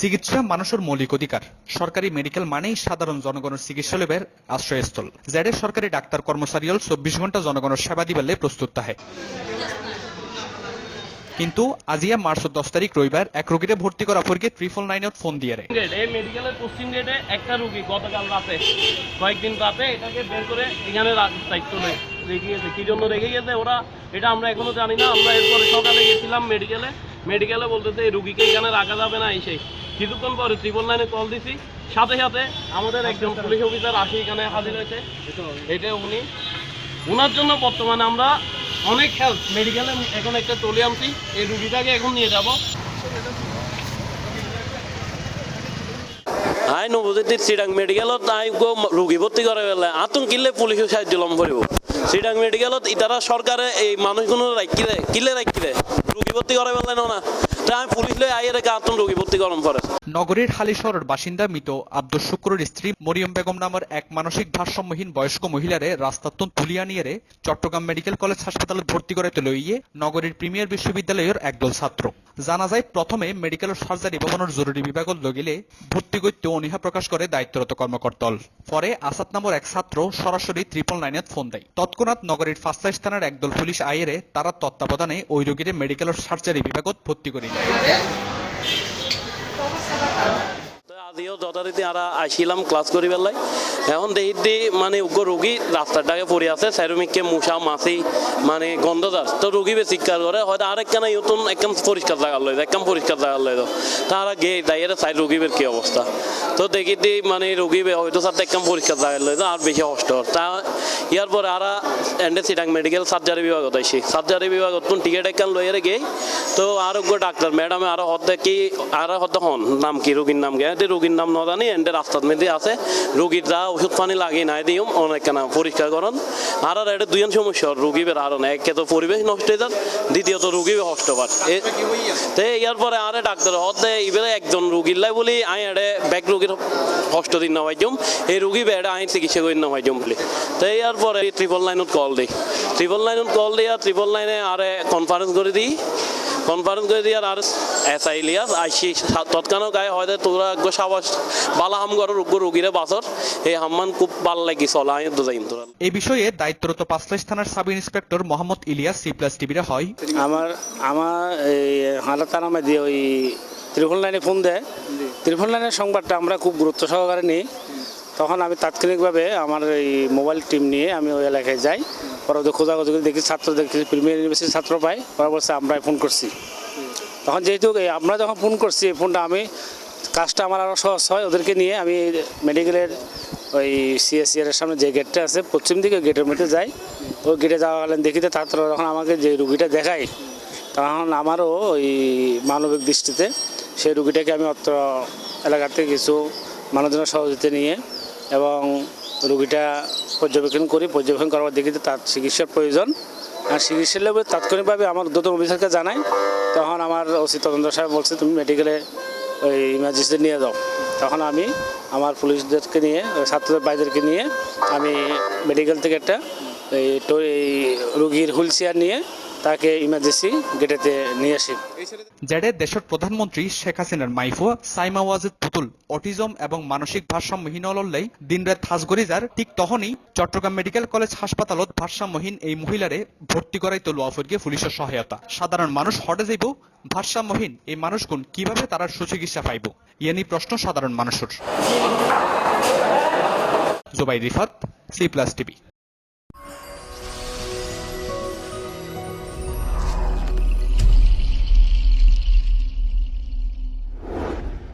চিকিৎসা মানুষের মৌলিক অধিকার। সরকারি মেডিকেল মানেই সাধারণ জনগণের চিকিৎসা লেবের আশ্রয়স্থল। জেডে সরকারি ডাক্তার কর্মচারীল চব্বিশ ঘণ্টা জনগণের সেবা দিবালে প্রস্তুত তাহে কিন্তু আজিয়া মার্চ দশ তারিখ রবিবার এক রোগীরে ভর্তি করা পরকে ট্রিপল নাইনত ফোন দিয়ে এই মেডিকেলের পশ্চিম গেটে একটা রুগী গতকাল রাতে, কয়েকদিন রাতে এটাকে বের করে এখানে দায়িত্ব রেখে গেছে। কি জন্য রেখে গেছে? ওরা এটা আমরা এখনও জানি না। আমরা এরপরে সকালে গেছিলাম মেডিকেলে মেডিকেলে বলতেছে, এই রুগীকে এখানে রাখা যাবে না এসে কিছুক্ষণ পরে ত্রিপল লাইনে কল দিছি। সাথে সাথে আমাদের একজন পুলিশ অফিসার আসে এখানে হাজির হয়েছে। এটা উনি। ওনার জন্য বর্তমানে আমরা অনেক হেল্প মেডিকেলে এখন একটা চলে আনছি। এই রুগীটাকে এখন নিয়ে যাব। আই নবজ্যোতির চিরাং মেডিকেলত আই রোগী ভর্তি করে পেলে আতন কিনলে পুলিশে সাহায্য লম করিব। চিরাং মেডিকেলত ইতারা সরকারে এই মানুষগুলো রাখি দে কিলে রাখি দে রোগী ভর্তি করে পেলে না। তাই আমি নগরীর হালিশহরের বাসিন্দা মৃত আব্দুল শুক্রর স্ত্রী মরিয়ম বেগম নামের এক মানসিক ভারসাম্যহীন বয়স্ক মহিলারে তুলিয়া নিয়ে চট্টগ্রাম মেডিকেল কলেজ হাসপাতালে ভর্তি লইয়ে নগরীর প্রিমিয়ার বিশ্ববিদ্যালয়ের একদল ছাত্র। জানা যায়, প্রথমে মেডিকেল সার্জারি ভবনের জরুরি বিভাগত লগিলে ভর্তি করতে অনীহা প্রকাশ করে দায়িত্বরত কর্মকর্তল। পরে আসাদ নামের এক ছাত্র সরাসরি ট্রিপল নাইনত ফোন দেয়। তৎক্ষণাৎ নগরীর ফাস্টাইশ থানার একদল পুলিশ আইয়েরে তারা তত্ত্বাবধানে ওই রোগীরে মেডিকেল সার্জারি বিভাগত ভর্তি করে দেয় তো আজিও যথারীতি আরা আইছিলাম ক্লাস করি পেলাই এখন দেখি মানে উগ্র রোগী রাস্তাটাকে পড়ে আছে স্যারমিককে মশা মাছি মানে গন্ধদার তো রোগী বেশ চিৎকার করে হয়তো আরেকখানা ইউতুন একদম পরিষ্কার জায়গা লই একদম পরিষ্কার জায়গা লই তারা গে দাইয়ের সাইড রোগীবের কি অবস্থা তো দেখি মানে রোগী বে- হয়তো সাথে একদম পরিষ্কার জায়গা লই আর বেশি কষ্ট তা ইয়ার পরে আরা এন্ডে সিটাং মেডিকেল সার্জারি বিভাগত আইসি সার্জারি বিভাগত টিকিট একখান লইয়ের গে তো আরোগ্য ডাক্তার ম্যাডামে আরও হতে কি আর হতে হন, নাম কি রোগীর নাম গে এতে রোগীর নাম ন জানি, এন্ডে রাস্তার মধ্যে আছে। রোগীর যা ওষুধ পানি লাগি নাই দিম অনেক কেনা পরিষ্কার করন। আর আর এটা দুইজন সমস্যা, রোগী বের আর একে তো পরিবেশ নষ্ট হয়ে যান, দ্বিতীয়ত রোগী হষ্ট পার তে ইয়ার পরে আরে ডাক্তার হতে ইবেলে একজন রোগীর লাই বলি আই এডে ব্যাক রোগীর কষ্ট দিন না পাইজম এই রোগী বেড়ে আইন চিকিৎসা করি না পাইজম বলি। তো ইয়ার পরে ট্রিপল লাইনত কল দিই। ট্রিপল লাইনত কল দিয়া ট্রিপল লাইনে আরে কনফারেন্স করে দিই। কনফারেন্স করে দিয়ে আর এস আই লিয়াস আইসি তৎকালীন গায়ে হয়তো তোরা গো সাবাস বালা হাম গর রোগ রোগীরে বাসর এই হাম্মান খুব ভালো লাগি চলা আই দুজাইন তোরা এই বিষয়ে দায়িত্বরত পাঁচলাইশ থানার sub inspector Mohammad Ilias C plus টিভিরা হয়। আমার আমার এই হালাত নামে দিয়ে ওই ত্রিফল লাইনে ফোন দেয়। ত্রিফল লাইনের সংবাদটা আমরা খুব গুরুত্ব সহকারে নিই। তখন আমি তাৎক্ষণিকভাবে আমার এই মোবাইল টিম নিয়ে আমি ওই এলাকায় যাই। পরে ওদের খোঁজাখুঁজি করে দেখি ছাত্র দেখি প্রিমিয়ার ইউনিভার্সিটির ছাত্র পাই বলছে, আমরাই ফোন করছি। তখন যেহেতু আমরা যখন ফোন করছি, এই ফোনটা আমি, কাজটা আমার আরও সহজ হয় ওদেরকে নিয়ে। আমি মেডিকেলের ওই সিএসসিআর এর সামনে যে গেটটা আছে, পশ্চিম দিকে গেটের মধ্যে যাই। ওই গেটে যাওয়াকালীন দেখিতে তারপরে যখন আমাকে যে রুগীটা দেখায়, তখন আমারও ওই মানবিক দৃষ্টিতে সেই রুগীটাকে আমি অত্র এলাকাতে কিছু মানুষজনের সহযোগিতা নিয়ে এবং রুগীটা পর্যবেক্ষণ করি, পর্যবেক্ষণ করার পর দেখিতে তার চিকিৎসার প্রয়োজন। আর চিকিৎসার লেগে তাৎক্ষণিকভাবে আমার উদ্যতন অফিসারকে জানাই। তখন আমার ওসি তদন্ত সাহেব বলছে, তুমি মেডিকেলে ওই ইমার্জেন্সিতে নিয়ে যাও। তখন আমি আমার পুলিশদেরকে নিয়ে, ছাত্রদের বাইদেরকে নিয়ে আমি মেডিকেল থেকে একটা এই রুগীর হুইল চেয়ার নিয়ে তাকে ইমার্জেন্সি গেটেতে নিয়ে আসি। জেডে দেশের প্রধানমন্ত্রী শেখ হাসিনার মাইফুয়া সাইমা ওয়াজিদ, পুতুল, অটিজম এবং মানসিক ভারসাম্যহীন অলল্লাই দিনরাত হাজগরিজার ঠিক তখনই চট্টগ্রাম মেডিকেল কলেজ হাসপাতালত ভারসাম্যহীন এই মহিলারে ভর্তি করাই তো লোয়াফরগে পুলিশের সহায়তা। সাধারণ মানুষ হটে যাইব, ভারসাম্যহীন এই মানুষগুণ কীভাবে তারা সুচিকিৎসা পাইব? ইয়ানি প্রশ্ন সাধারণ মানুষের। Jobai Rifat, C plus TV.